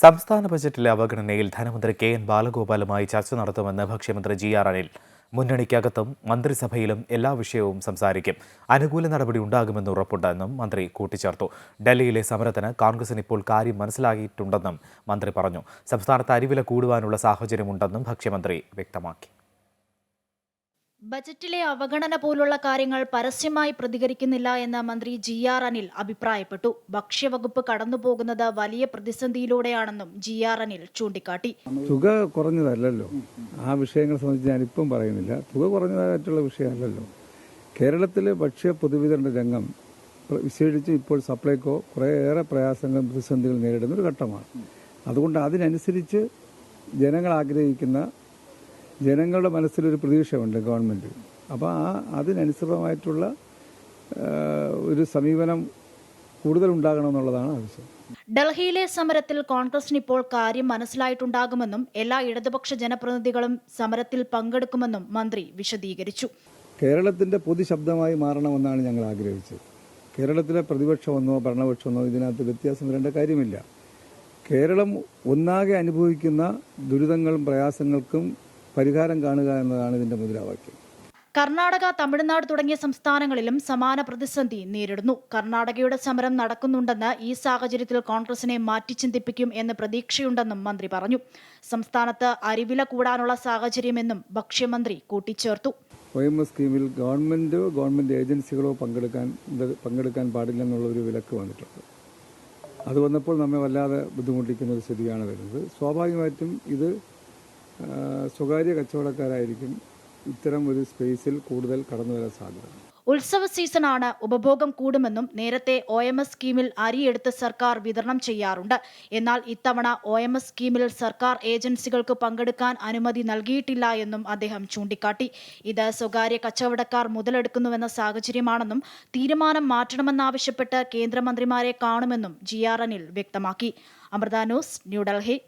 സംസ്ഥാന ബജറ്റിലെ അവഗണനയിൽ ധനമന്ത്രി K N ബാലഗോപാലുമായി ചർച്ച നടത്തുമെന്ന് ഭക്ഷ്യമന്ത്രി ജി ആർ അനിൽ. മുന്നണിക്കകത്തും മന്ത്രിസഭയിലും എല്ലാ വിഷയവും സംസാരിക്കും. അനുകൂല നടപടി ഉണ്ടാകുമെന്ന് ഉറപ്പുണ്ടെന്നും മന്ത്രി കൂട്ടിച്ചേർത്തു. ഡൽഹിയിലെ സമരത്തിന് കോൺഗ്രസിന് ഇപ്പോൾ കാര്യം മനസ്സിലാക്കിയിട്ടുണ്ടെന്നും മന്ത്രി പറഞ്ഞു. സംസ്ഥാനത്ത് അരിവില കൂടുവാനുള്ള സാഹചര്യമുണ്ടെന്നും ഭക്ഷ്യമന്ത്രി വ്യക്തമാക്കി. ബജറ്റിലെ അവഗണന പോലുള്ള കാര്യങ്ങൾ പരസ്യമായി പ്രതികരിക്കുന്നില്ല എന്ന് മന്ത്രി ജി ആർ അനിൽ അഭിപ്രായപ്പെട്ടു. ഭക്ഷ്യവകുപ്പ് കടന്നുപോകുന്നത് വലിയ പ്രതിസന്ധിയിലൂടെയാണെന്നും ജി ആർ അനിൽ ചൂണ്ടിക്കാട്ടി. തുക കുറഞ്ഞതല്ലല്ലോ. ആ വിഷയങ്ങളെ സംബന്ധിച്ച് ഞാനിപ്പം പറയുന്നില്ല. തുക കുറഞ്ഞതായിട്ടുള്ള വിഷയമല്ലല്ലോ. കേരളത്തിലെ ഭക്ഷ്യ പൊതുവിതരണ രംഗം വിശേഷിച്ച് ഇപ്പോൾ സപ്ലൈകോ കുറേയേറെ പ്രയാസങ്ങളും പ്രതിസന്ധികൾ നേരിടുന്ന ഒരു ഘട്ടമാണ്. അതുകൊണ്ട് അതിനനുസരിച്ച് ജനങ്ങൾ ആഗ്രഹിക്കുന്ന ജനങ്ങളുടെ മനസ്സിലൊരു പ്രതീക്ഷയുണ്ട് ഗവൺമെന്റ് അപ്പോൾ ആ അതിനനുസൃതമായിട്ടുള്ള ഒരു സമീപനം കൂടുതൽ ഉണ്ടാകണമെന്നുള്ളതാണ് ആവശ്യം. ഡൽഹിയിലെ സമരത്തിൽ കോൺഗ്രസിന് ഇപ്പോൾ കാര്യം മനസ്സിലായിട്ടുണ്ടാകുമെന്നും എല്ലാ ഇടതുപക്ഷ ജനപ്രതിനിധികളും സമരത്തിൽ പങ്കെടുക്കുമെന്നും മന്ത്രി വിശദീകരിച്ചു. കേരളത്തിന്റെ പൊതുശബ്ദമായി മാറണമെന്നാണ് ഞങ്ങൾ ആഗ്രഹിച്ചത്. കേരളത്തിലെ പ്രതിപക്ഷമെന്നോ ഭരണപക്ഷമെന്നോ ഇതിനകത്ത് വ്യത്യാസം വരേണ്ട കാര്യമില്ല. കേരളം ഒന്നാകെ അനുഭവിക്കുന്ന ദുരിതങ്ങളും പ്രയാസങ്ങൾക്കും പരിഹാരം കാണുക എന്നതാണ് ഇതിന്റെ മുദ്രാവാക്യം. കർണാടക തമിഴ്നാട് തുടങ്ങിയ സംസ്ഥാനങ്ങളിലും സമാന പ്രതിസന്ധി നേരിടുന്നു. കർണാടകയുടെ സമരം നടക്കുന്നുണ്ടെന്ന് ഈ സാഹചര്യത്തിൽ കോൺഗ്രസിനെ മാറ്റിച്ചിന്തിപ്പിക്കും എന്ന് പ്രതീക്ഷയുണ്ടെന്നും മന്ത്രി പറഞ്ഞു. സംസ്ഥാനത്ത് അരിവില കൂടാനുള്ള സാഹചര്യമെന്നും ഭക്ഷ്യമന്ത്രി കൂട്ടിച്ചേർത്തു. ഒ എം എസ് സ്കീമിൽ ഗവൺമെന്റോ ഗവൺമെന്റ് ഏജൻസികളോ പങ്കെടുക്കാൻ പങ്കെടുക്കാൻ പാടില്ലെന്നുള്ള ഒരു വിലക്ക് വന്നിട്ടുണ്ട്. അത് വന്നപ്പോൾ നമ്മെ വല്ലാതെ ബുദ്ധിമുട്ടിക്കുന്ന ഒരു സ്ഥിതിയാണ് വരുന്നത്. സ്വാഭാവികമായിട്ടും ഇത് സ്വകാര്യ കച്ചവടക്കാരായിരിക്കും ഇത്തരം ഒരു സ്പേസിൽ കൂടുതൽ കടന്നു വരാൻ സാധ്യത. ഉത്സവ സീസണാണ് ഉപഭോഗം കൂടുമെന്നും നേരത്തെ ഒ എം എസ് സ്കീമിൽ അരിയെടുത്ത് സർക്കാർ വിതരണം ചെയ്യാറുണ്ട്. എന്നാൽ ഇത്തവണ ഒ എം എസ് സ്കീമിൽ സർക്കാർ ഏജൻസികൾക്ക് പങ്കെടുക്കാൻ അനുമതി നൽകിയിട്ടില്ല എന്നും അദ്ദേഹം ചൂണ്ടിക്കാട്ടി. ഇത് സ്വകാര്യ കച്ചവടക്കാർ മുതലെടുക്കുന്നുവെന്ന സാഹചര്യമാണെന്നും തീരുമാനം മാറ്റണമെന്നാവശ്യപ്പെട്ട് കേന്ദ്രമന്ത്രിമാരെ കാണുമെന്നും ജി ആർ വ്യക്തമാക്കി. അമൃത ന്യൂസ് ന്യൂഡൽഹി